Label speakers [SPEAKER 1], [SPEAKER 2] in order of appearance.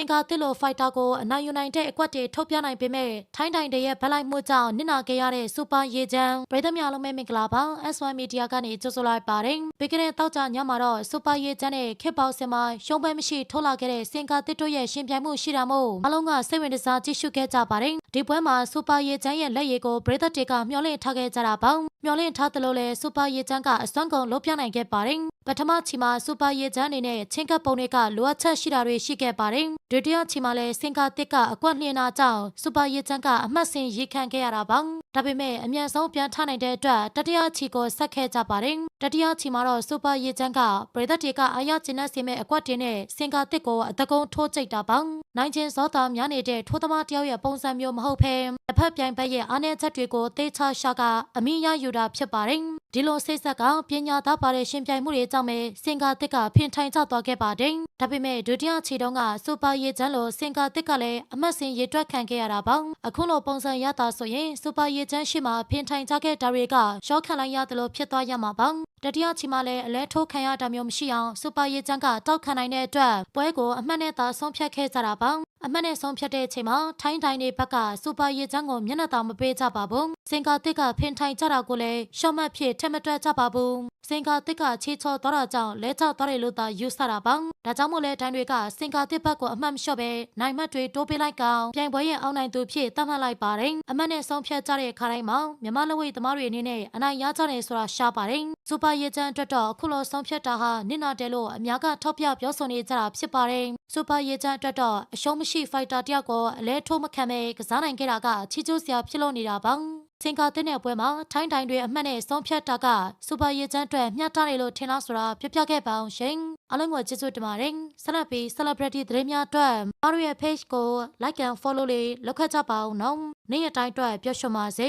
[SPEAKER 1] င်ကာတစ်လိုဖိုက်တာကိုအနိုင်ယူနိုင်တဲ့အကွက်တွေထုတ်ပြနိုင်ပေမဲ့ထိုင်းတိုင်တရဲ့ဗက်လိုက်မှုကြောင့်နစ်နာခဲ့ရတဲ့စူပါရေချမ်းပြည်သူများလုံးပဲမင်္ဂလာပါ S1 Media ကနေကြိုဆိုလိုက်ပါတယ်ပြီးခဲ့တဲ့တောက်ကြညမှာတော့စူပါရေချမ်းနဲ့ခေတ်ပေါစင်မှာရှုံးပွဲမရှိထုတ်လာခဲ့တဲ့စင်ကာတစ်တို့ရဲ့ရှင်ပြိုင်မှုရှိတာမို့အလုံးကစိတ်ဝင်စားကြည့်ရှုခဲ့ကြပါတယ်ဒီပွဲမှာစူပါရေချမ်းရဲ့လက်ရည်ကိုပြည်သူတွေကမျှော်လင့်ထားခဲ့ကြတာပေါ့မျှော်လင့်ထားသလိုလဲစူပါရေချမ်းကအစွမ်းကုန်လုပ်ပြနိုင်ခဲ့ပါတယ် ပထမချီမှာစူပါရေချမ်းအနေနဲ့ချင်းကပ်ပုံတွေကလိုအပ်ချက်ရှိတာတွေရှိခဲ့ပါတယ်ဒုတိယချီမှာလဲစင်ကာတစ်ကအကွက်လျင်နာကြောင့်စူပါရေချမ်းကအမှတ်စဉ်ရေခံခဲ့ရတာပါဒါပေမဲ့အမြန်ဆုံးပြန်ထနိုင်တဲ့အတွက်တတိယချီကိုဆက်ခဲ့ကြပါတယ်တတိယချီမှာတော့စူပါရေချမ်းကပြည်သက်တွေကအာရကျင်းနဲ့စီမဲ့အကွက်တင်နဲ့စင်ကာတစ်ကိုအတကုံထိုးကြိတ်တာပါနိုင်ချင်းစောတာများနေတဲ့ထိုးသမားတယောက်ရဲ့ပုံစံမျိုးမဟုတ်ဘဲတစ်ဖက်ပြိုင်ဘက်ရဲ့အားနည်းချက်တွေကိုတေချာရှာကအမိရယူတာဖြစ်ပါတယ် ဒီလိုစိတ်ဆက်ကပညာသားပါတဲ့ရှင်ပြိုင်မှုတွေကြောင့်ပဲစင်ကာတစ်ကဖင်ထိုင်ကျသွားခဲ့ပါတယ်ဒါပေမဲ့ဒုတိယခြေတုံးကစူပါရေချမ်းလိုစင်ကာတစ်ကလည်းအမတ်စင်ရေတွက်ခံခဲ့ရတာပါအခုလိုပုံစံရတာဆိုရင်စူပါရေချမ်းရှိမှဖင်ထိုင်ကြခဲ့တာတွေကရှော့ခံလိုက်ရတယ်လို့ဖြစ်သွားရမှာပါတတိယချီမှာလည်းအလဲထိုးခံရတာမျိုးမရှိအောင်စူပါရေချမ်းကတောက်ခံနိုင်တဲ့အတွက်ပွဲကိုအမှတ်နဲ့သာဆုံးဖြတ်ခဲ့ကြတာပါအမှတ်နဲ့ဆုံးဖြတ်တဲ့အချိန်မှာထိုင်းတိုင်းတွေဘက်ကစူပါရေချမ်းကိုမျက်နှာသာမပေးကြပါဘူးစင်ကာတစ်ကဖင်ထိုင်ကြတာကိုလည်းရှော့မှတ်ဖြစ်ထက်မတွက်ကြပါဘူးစင်ကာတစ်ကချေချော်သွားတာကြောင့်လဲချသွားတယ်လို့သာယူဆတာပါဒါကြောင့်မို့လဲတိုင်းတွေကစင်ကာတစ်ဘက်ကိုအမှတ်မလျှော့ပဲနိုင်မှတ်တွေတိုးပေးလိုက်ကောင်ပြိုင်ပွဲရဲ့အောက်နိုင်သူဖြစ်သတ်မှတ်လိုက်ပါတယ်အမှတ်နဲ့ဆုံးဖြတ်ကြတဲ့ခါတိုင်းမှာမြန်မာလူဝိသမားတွေအနေနဲ့အနိုင်ရကြတယ်ဆိုတာရှားပါတယ်စူပါရေချမ်းအတွက်တော့အခုလိုဆုံးဖြတ်တာဟာနစ်နာတယ်လို့အများကထောက်ပြပြောဆိုနေကြတာဖြစ်ပါတယ်စူပါရေချမ်းအတွက်တော့အရှုံးမရှိဖိုက်တာတယောက်ကိုအလဲထိုးမခံပဲကစားနိုင်ခဲ့တာကချီကျိုးစရာဖြစ်လို့နေတာပါစင်ကာတင်းတဲ့ပွဲမှာထိုင်းတိုင်းတွေအမှတ်နဲ့ဆုံးဖြတ်တာကစူပါရေချမ်းအတွက်မျှတတယ်လို့ထင်လားဆိုတာပြပြခဲ့ပါအောင်ရှင်အားလုံးကိုကျေးဇူးတင်ပါတယ်ဆက်လက်ပြီး celebrity သတင်းများအတွက်အားရရဲ့ page ကို like and follow လေးလုပ်ခတ်ကြပါအောင်နော်နေ့ရက်တိုင်းအတွက်ပြောရှုံပါစေ